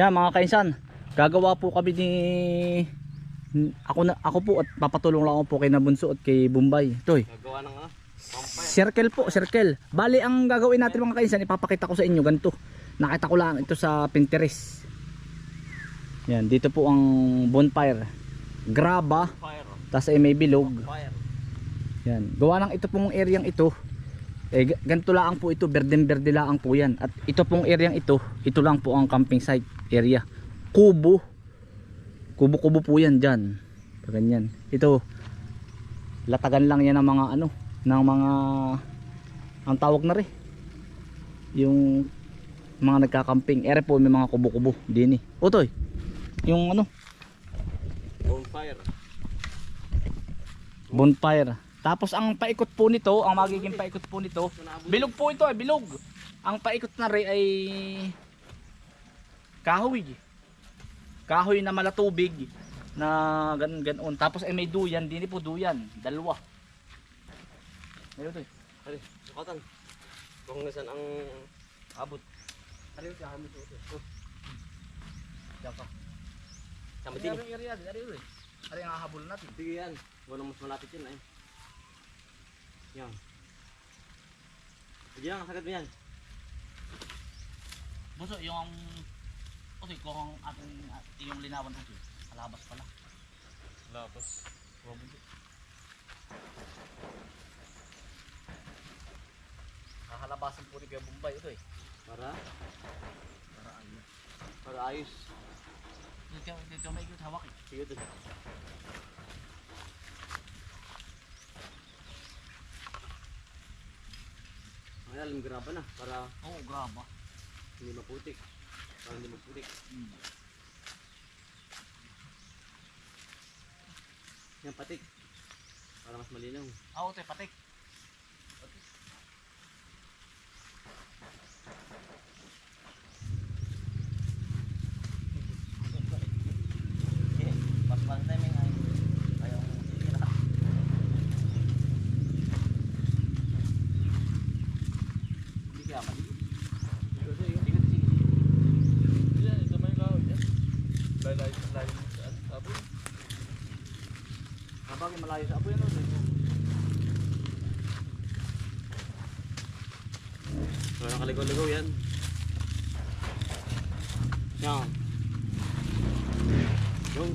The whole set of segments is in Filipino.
Yan mga kainsan, gagawa po kami ni ako na ako po at papatulong lang ako po kay Nabunso at kay Bombay. Toy. Gagawa ng ano? Circle po, circle. Bali ang gagawin natin mga kainsan, ipapakita ko sa inyo ganito. Nakita ko lang ito sa Pinterest. Yan, dito po ang bonfire. Graba, Fire. tapos ay may bilog. Yan. Gawa ng ito pong areang ito. Eh, ga- ganito lang po ito, berdeng-berde lang po yan. At ito pong areang ito, ito lang po ang camping site area. Kubo. Kubo-kubo po yan dyan. Ganyan. Ito, latagan lang yan ng mga ano, ng mga, ang tawag na rin. Yung mga nagkakamping. Ere po may mga kubo-kubo. Dini. Utoy, yung ano, Bonfire. bonfire. Tapos ang paikot po nito, ang magiging paikot po nito, bilog po ito, eh, bilog. Ang paikot na rin ay kahoy. Kahoy na malatubig na ganun ganon. Tapos ay may duyan, dini po duyan, dalawa. Ayun to. Ari, sukatan. Kung nasan ang abot. Ari, sa hamit ito. Oh. Diyan ka. Sama Ari din. ang area, ari ari. Ari ang hahabol natin. Sige yan. Wala mas malapit yun ay. Yan. Sige lang, sagad mo yan. Buso yung Okay, kung ang ating yung linawan natin, kalabas pala. Lapos. Kakalabasan po ni Kuya Bombay ito eh. Para? Para ano. Para ayos. Dito, dito may ikot hawak eh. Sige ito. Ay, alam graba na. Para Oo, oh, graba. hindi maputik. Para hindi maputik. Hmm. Yan, patik. Para mas malinaw. Ah, ito patik. Mas mas timing ay ayaw mo sige na. Hindi kaya mali. Sige, sige, sige. Yan, ito may kahoy yan. Layo, layo mo saan? Tapos, Malayo sa apoy ano. So, nakaligaw-ligaw yan. Yan. Yung.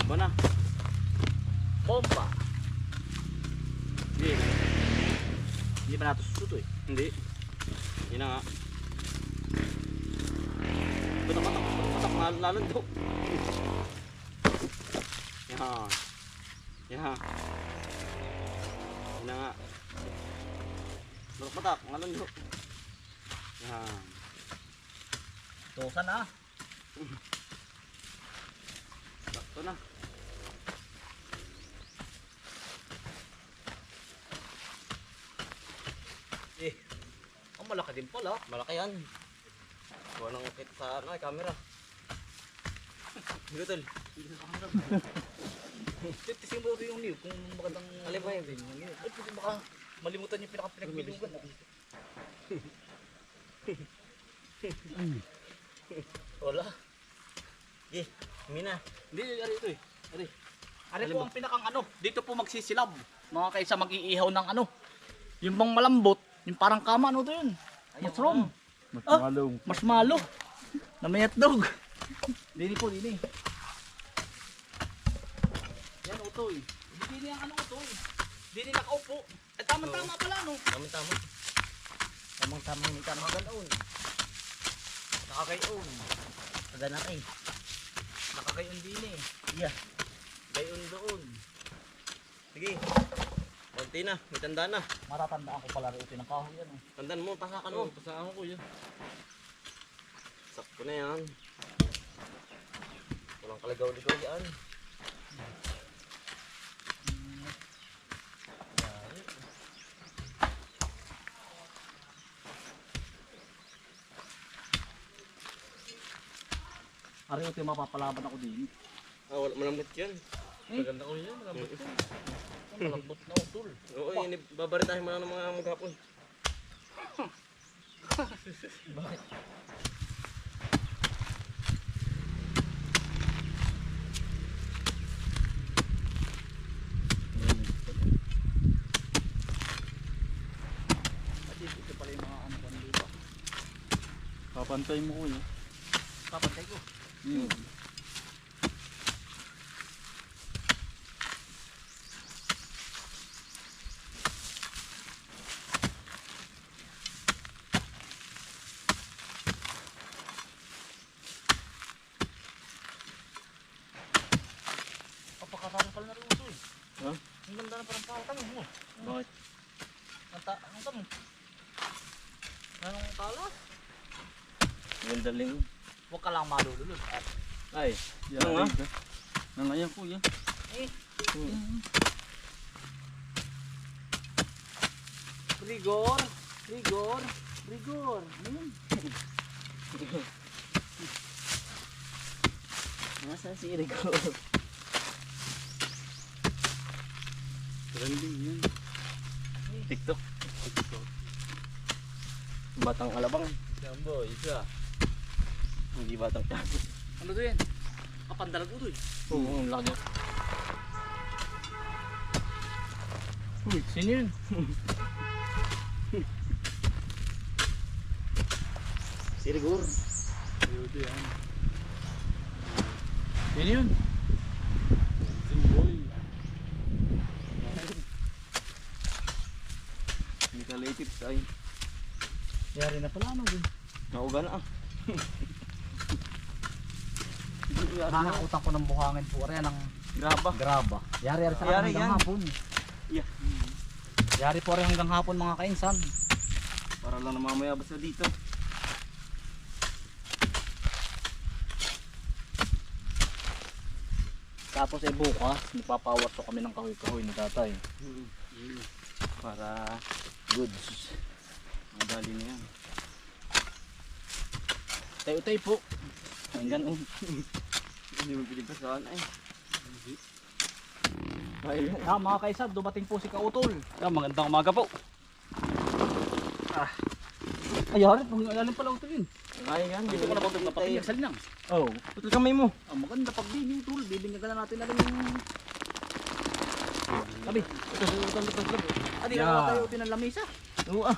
Bumba na. Bomba. Hindi. Hindi pa nato susuto eh. Hindi. Yun na nga. Patak, patak, patak, patak, lalando. Yan. Yan. Yun na nga. Patak, patak, lalando. Yan. Tusan ah. Sakto na. Eh. Ang malaki din pala. Malaki yan. Kuha ng kit sa ano, eh, camera. Dito tol. Titising mo rin yung niyo kung magandang Alin ba yun? Yung niyo. Ay, kasi baka malimutan yung pinaka-pinagbilugan. Wala. Eh, Mina. Hindi, ari ito eh. Ari. Ari po ang pinakang ano. Dito po magsisilab. Mga kaysa mag-iihaw ng ano. Yung bang malambot. Yung parang kama ano to yun. Mushroom. mas Ah! Marshmallow. Na may hotdog. Dini po, dini. Yan utoy. Dini ang ano utoy. Dini nakaupo. Eh tama-tama pala no. Tama tama. Tamang-tamang ni tamang ganoon. Nakakayon. Kada na eh. Nakakayon din eh. Yeah. Gayon doon. Sige. Konti na, may tanda na. Matatandaan ko pala rin ng kahoy yan. Oh. Tandaan mo, tasakan mo. Pasaan ko yan. Sakto na yan. Walang kaligaw-ligaw yan. Ari ito mapapalaban ako din. Ah, wala malambot 'yan. Eh? Maganda ko 'yan, malambot. yan. Malambot na utol. Oo, ini babaritahin mo lang ng mga maghapon. Bakit? Ano Papantay mo ko yun. Papantay ko. Hmm. Papakasama pala na rin ito eh. Ha? Ang ganda na parang pakatang mo. Bakit? Ang ta... Ang tam. Anong talas? Ganda ling. Malululod. At Ay. Ano nga? Nangayan kuya. Eh. Hmm. Rigor! Rigor! Rigor! Yun? Nasa si Rico. Trending yan. TikTok. Batang alabang. Yan boy, isa. Hindi batang Ano to yan? Kapandalag ko to eh. Oo, ang laki. Uy, sino yun? Si Rigor. Beauty yan. Sino yun? Hindi ka tips ay. Yari na pala ano din. Nauga na ah. Nakakutang ko ng buhangin po. Ari ng Graba. graba. Yari yari sa Yari hanggang yan. hapon. Yeah. Yari po rin hanggang hapon mga kainsan. Para lang namamayabas na dito. Tapos eh bukas, magpapawarso kami ng kahoy-kahoy ni tatay. Para Goods. madali na yan. Tayo-tayo po. Hanggang. Hindi mo pilig saan ay. Ay, Ah, mga kaisab, dumating po si Kautol. Ah, magandang umaga po. Ay, yari, pang alalim pala utol yun. ay yan. Dito ko na ito napapagyan sa linang? Oh, putol kamay mo. Ah, maganda pag bini utol, bibinyagan na natin na rin yung... Sabi, ito, ito, ito, ito, ito. Adi, Yeah. yeah. tayo lamesa. Oo ah.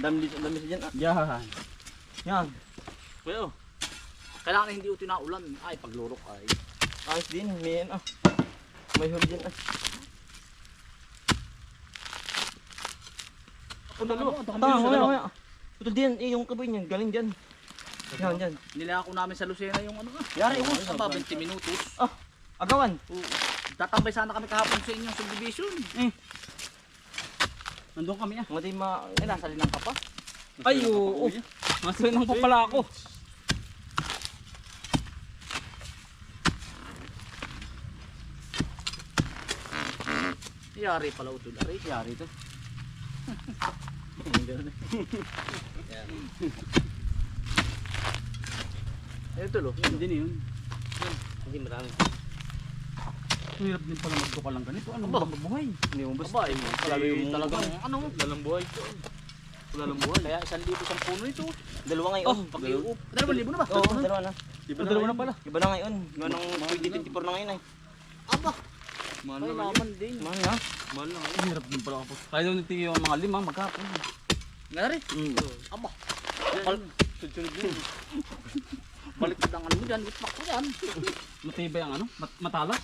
Dami dami sa dyan ah. Yan. Yan. Well, kailangan hindi utin na ulan. Ay, paglurok ay. Ayos din, may yan ah. May huli ah. Ano, ano, ito kami Tama, wala, dalawa. wala. Putol diyan, eh, yung kaboy niyan, galing dyan. Yan, dyan. Nilako namin sa Lucena yung ano nga. Yari, oh. Sa 20 minutos. Agawan. Oo. Tatambay sana kami kahapon sa inyong subdivision. Nandun kami ah. Mga di ma... Eh, nasa linang ka pa. Ay, oo. Nasa nang pa pala ako. Yari pala utol. Ari, yari to. Eh, ito lo. Hindi na yun. Hindi marami. Hirap din pala magduka lang ganito. Ano ba mabuhay? Hindi mo basta. Aba, eh, talaga yung talagang ano. Lalang buhay ko. Lalang buhay. Kaya isang libo sa puno ito. Dalawa ngayon. Oh, pag iuup. Dalawang libo na ba? Oo, dalawa na. Iba dalawa na pala. Iba na ngayon. Ngayon ang 2024 na ngayon ay. Aba, Mahal na naman din. Mahal na. Mahal na ngayon. Hirap din pala ako. Kaya daw natin yung mga lima maghapon. Nga rin. Mm. Aba. Bal- Sunod din. Balik ang ano mo dyan. Gitmak ko yan. Matibay ang ano? Mat matalas?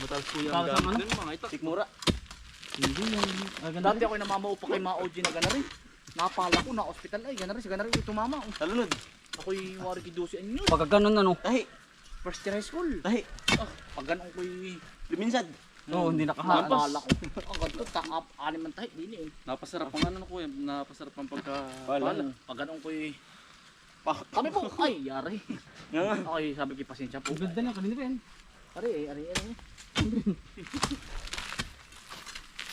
Matalas po Matalas ang ano? mga ito. Tikmura. Hindi yan. Ah, ganda Dati ako namamaupa kay mga OG na gana rin. Napala ko na hospital ay gana rin. Si gana rin ito mama. Talunod. Ako'y wari kidusi anyo. Pagka ganun ano? Tahi. First year high school. Tahi. Ah, pag ganun ko'y Luminsad. Oh, hindi nakahampas. Naalala ko. Ang ganito, takap, anim ang tahi, dili eh. Napasarap ang ano ko yan. Napasarap ang pagka... Pala. Pag ganun ko'y... Pa. Kami po, ay, yari. Nga nga. Ay, sabi ko, pasensya po. Ang ganda na, kanina yan? Ari, eh, ari, ari.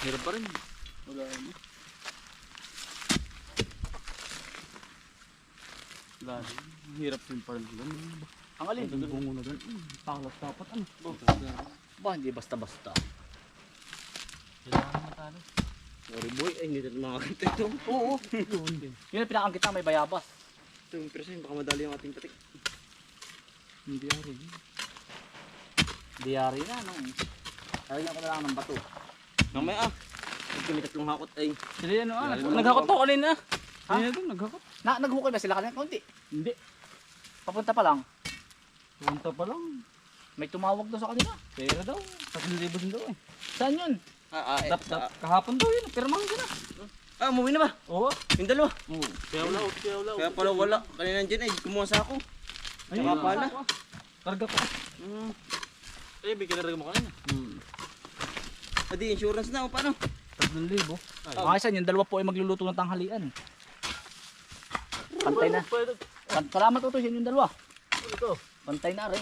Hirap pa rin. Wala ano. Lalo. Hirap din pa rin. Ganun ba? Ang alin? Ang bungo na ganun. Hmm, Taklas dapat ano. Ba, hindi basta-basta. Kailangan matalo. Sorry boy, ay hindi natin makakanta ito. Oo, Yun din. yun ang pinakang kita, may bayabas. Ito yung persen, baka madali yung ating patik. Hindi ari. Diyari na, no? Lagyan ko na lang ng bato. Mamaya ah. Pag kami tatlong hakot ay. Sila yan ano? Na. Naghakot to kanina. Ha? Hindi na doon, naghakot. Na, naghukay ba sila kanina? Kaunti. Hindi. Papunta pa lang. Punta pa lang. May tumawag daw sa kanila. Pera daw. 3,000 din daw eh. Saan yun? Ah, ah, eh, Tap, tap. Kahapon daw yun. Pirmahan ka na. ah, umuwi na ba? Oo. Yung dalawa. Oo. Kaya wala, kaya wala. Kaya pala wala. Kanina dyan ay kumuha sa ako. Ayun, Saka pala. ako, ah. Karga ko. Hmm. Eh, bigyan na rin mo kanina. Hmm. Adi, insurance na o paano? 3,000. Mga kaisan, yung dalawa po ay magluluto ng tanghalian. Pantay na. Pan- Salamat utos yun yung dalawa. Ano to? Pantay na rin.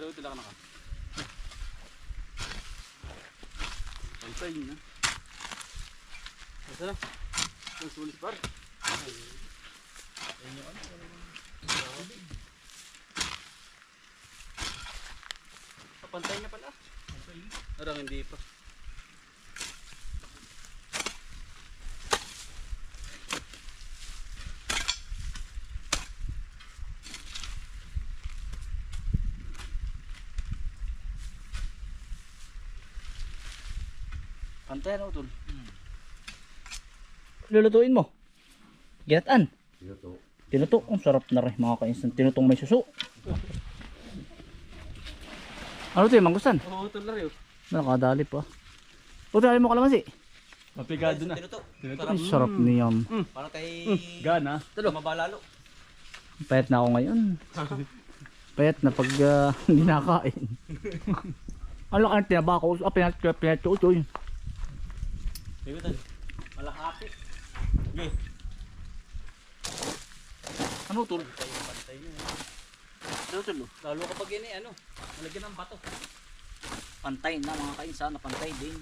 Ano tila ka na ka? Pantay na. Asa na? Ang sulis par. Pantay na pala. Parang hindi pa. Pantay na utol. Lulutuin mo. Ginatan. Tinuto. Tinuto. Ang sarap na rin mga kaisan. Tinutong may suso. Ano ito yung mangustan? Oo, ito na rin. Nakadali pa. Utol, alam mo kalamansi. Mapigado na. Tinuto. Ang sarap niyan. Para kay... Gana. Talo. Mabalalo. Payat na ako ngayon. Payat na pag ah, hindi nakain. Ano ka tinaba ko? Ah, pinat pinat ko yun. Bibitan. Malahati. Okay. Ano tol? Pantay na. Ano tol? Lalo kapag yun eh, ano? Malagyan ng bato. Pantay na mga kainsan, pantay din.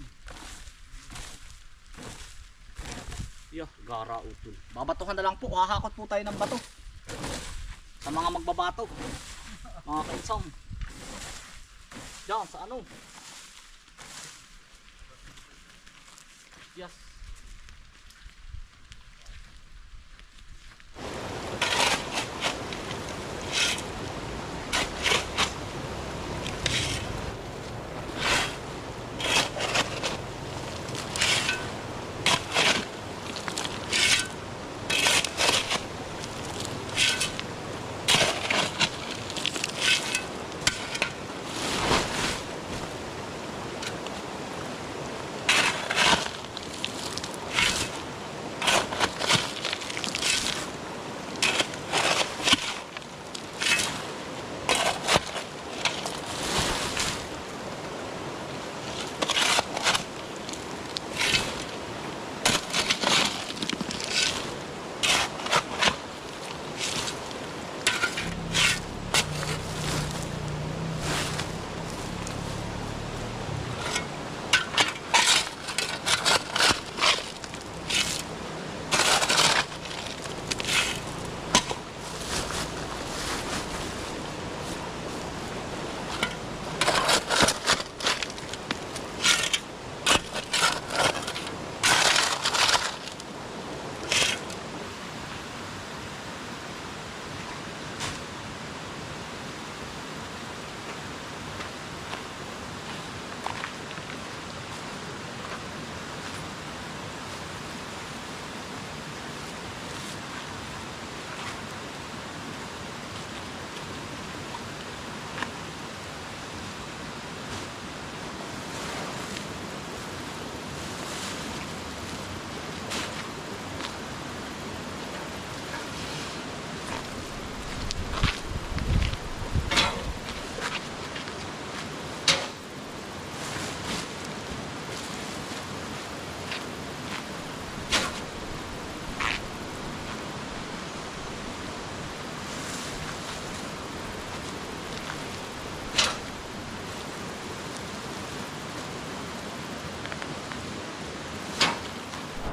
Yo, gara utol. Babatuhan na lang po, hahakot po tayo ng bato. Sa mga magbabato. Mga kainsan. Diyan, sa ano? Yes.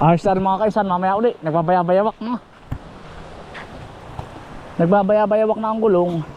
Rin mga kaisan, mamaya uli, nagbabayabayawak na. Nagbabayabayawak na ang gulong.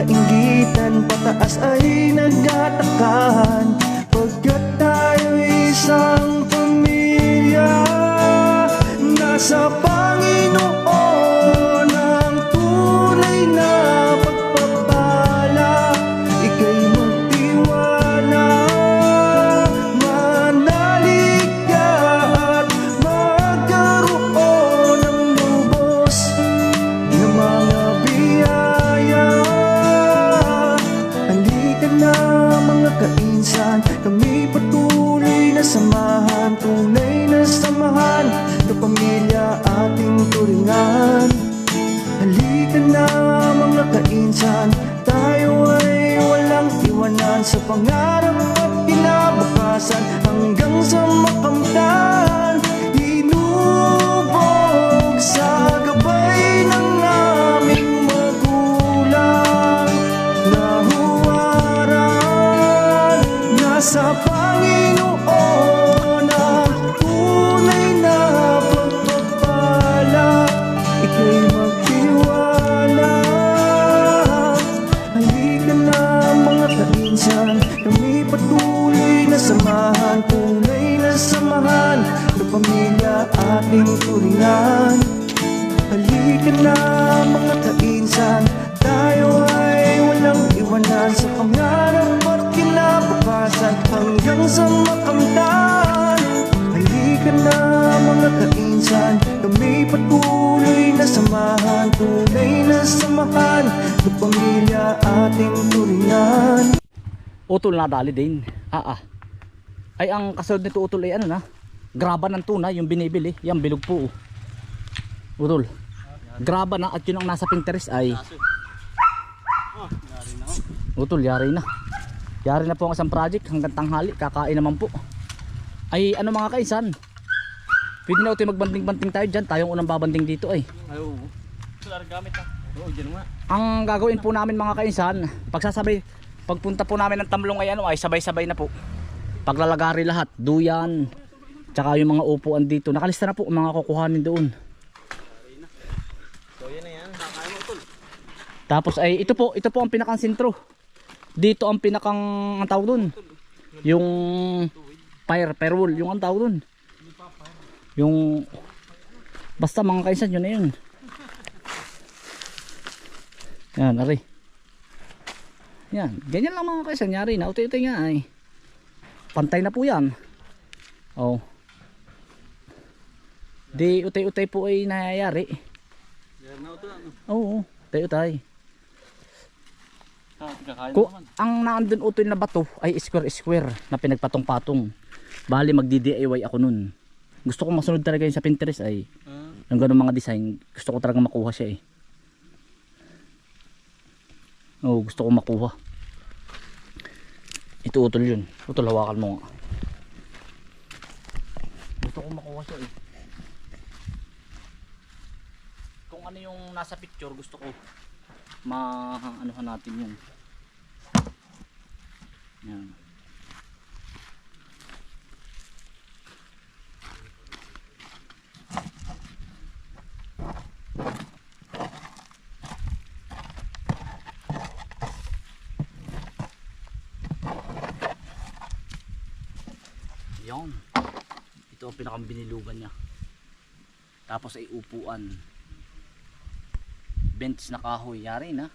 Nagkakaingitan, pataas ay nagtatakan Utol na dali din. Ah ah. Ay ang kasunod nito utol ay ano na? Graba ng tuna yung binibili. Yan bilog po. oh. Utol. Graba na at yun ang nasa Pinterest ay Utol, yari na. Yari na po ang isang project hanggang tanghali. Kakain naman po. Ay ano mga kaisan? Pwede na utol magbanding-banding tayo dyan. Tayong unang babanding dito ay. Ay, oo. Ito lang gamit ha. Oo, dyan nga. Ang gagawin po namin mga kainsan, pagsasabay, pagpunta po namin ng tamlong ay ano ay sabay-sabay na po. Paglalagari lahat, duyan, tsaka yung mga upuan dito. Nakalista na po ang mga kukuhanin doon. Tapos ay ito po, ito po ang pinakang sentro. Dito ang pinakang ang tawag doon. Yung fire, firewall, yung ang tawag doon. Yung basta mga kainsan yun na yun. Yan, ari. Yan, ganyan lang mga kainsan, yari na. Uti-uti nga ay. Pantay na po yan. Oh. Di utay-utay po ay nangyayari. Yan na ito. Ano? Oo, utay-utay. Ah, Ko, ang naandun utol na bato ay square-square na pinagpatong-patong. Bali mag-DIY ako nun. Gusto ko masunod talaga yun sa Pinterest ay Ah, yung ganun mga design. Gusto ko talaga makuha siya eh. Oo, gusto ko makuha. Ito utol yun. Utol, hawakan mo nga. Gusto ko makuha siya eh. Kung ano yung nasa picture, gusto ko ma-anuhan natin yung yan. Yan. Ito ang pinakang binilugan niya. Tapos ay upuan. Bench na kahoy. Yari na.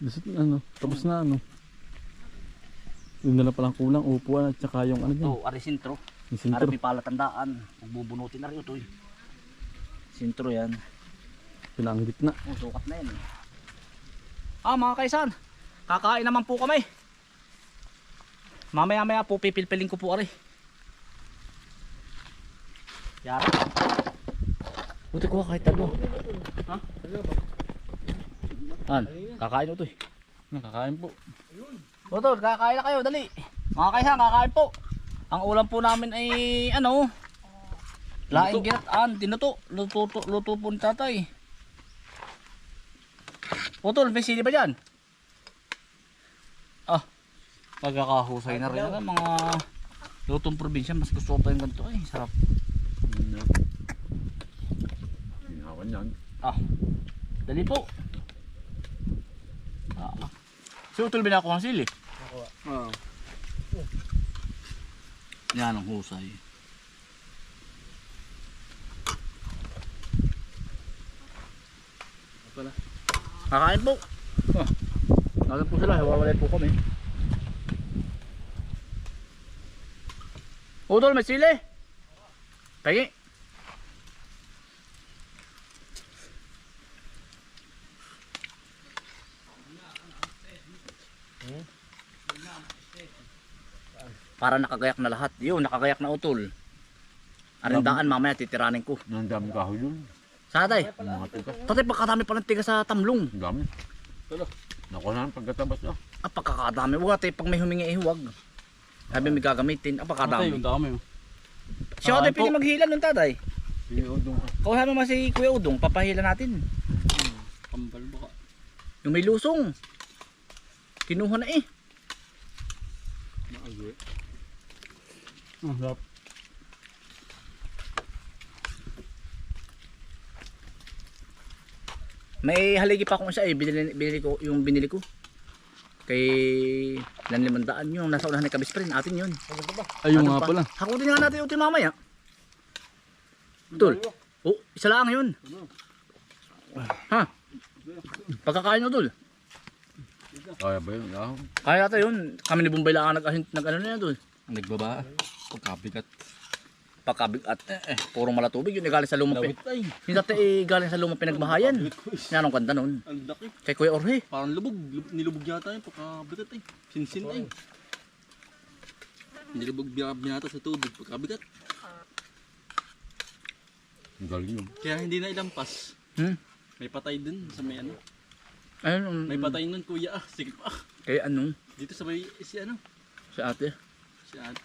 Gusto, ano, tapos na ano. Yung na lang palang kulang, upuan at saka yung ano din. Ito, ari sintro. Yung sintro. Arabi palatandaan. Kung bubunutin na rin ito eh. Sintro yan. Pinang gitna. Oh, sukat na yan eh. Ah mga kaisan. Kakain naman po kami. Mamaya maya po pipilpilin ko po ari. Yara. Buti ko kahit ano. Ha? An, kakain ito eh. Nakakain po. Botol, kakain na kayo, dali. Mga kaisan, kakain po. Ang ulam po namin ay ano, laing ginataan, tinuto, luto, luto, luto po ni tatay. Botol, may sili ba dyan? Ah, pagkakahusay na rin mga lutong probinsya, mas gusto ko pa yung ganito ay sarap. Ginawan yan. Ah, dali po. Ah, si Utol binakuha ng sili. Oo. Yan ang husay. Pala. Kakain po. Oh. Nagan po sila, hiwawalay po kami. Udol, may sili. Pagi. Para nakagayak na lahat. Yun, nakagayak na utol. Arindaan mamaya titiranin ko. Ang dami kahoy yun. Satay. Mga tigas. Tatay, pagkadami palang tiga sa tamlong. Ang dami. Nakuha na pagkatabas ah. Ah, pagkakadami. Huwag tayo pag may humingi eh, huwag. Sabi may gagamitin. Ah, pagkadami. dami. Siya Ah, tayo pwede maghila nun tatay. Iniudong ka. Kausap mo si Kuya Udong, papahila natin. Kambal baka. Yung may lusong. Kinuha na eh. Ang sarap. May haligi pa akong isa eh. Binili, binili ko, yung binili ko. Kay Lanlimandaan yung nasa unahan ni Kabis pa rin. Atin yun. Ayun Atin nga pa. pala. Hakutin nga natin yung mamaya. Tol. Oh, isa lang yun. Ha? Pagkakain mo, Tol. Kaya ba yun? Kaya ata yun. Kami ni Bombay lang ang nag, nag ano na yan, Tol. Nagbaba. Pagkabigat. Pagkabig at eh, eh, purong malatubig yun. eh, Galing sa luma. Pin, ay. yung dati eh, galing sa luma pinagbahayan. Yan ang kanta nun. Ang laki. Kay Kuya Orhe. Parang lubog. Lub- Nilubog yata yun. Pagkabigat ay. Sinsin ay. Nilubog binata sa tubig. Pagkabigat. ang galing yun. Kaya hindi na ilampas. Hmm? May patay dun sa may ano. Ayun, um, May patay nun kuya ah. Sige pa. Kay ano, Dito sa may si ano. si ate. Si ate.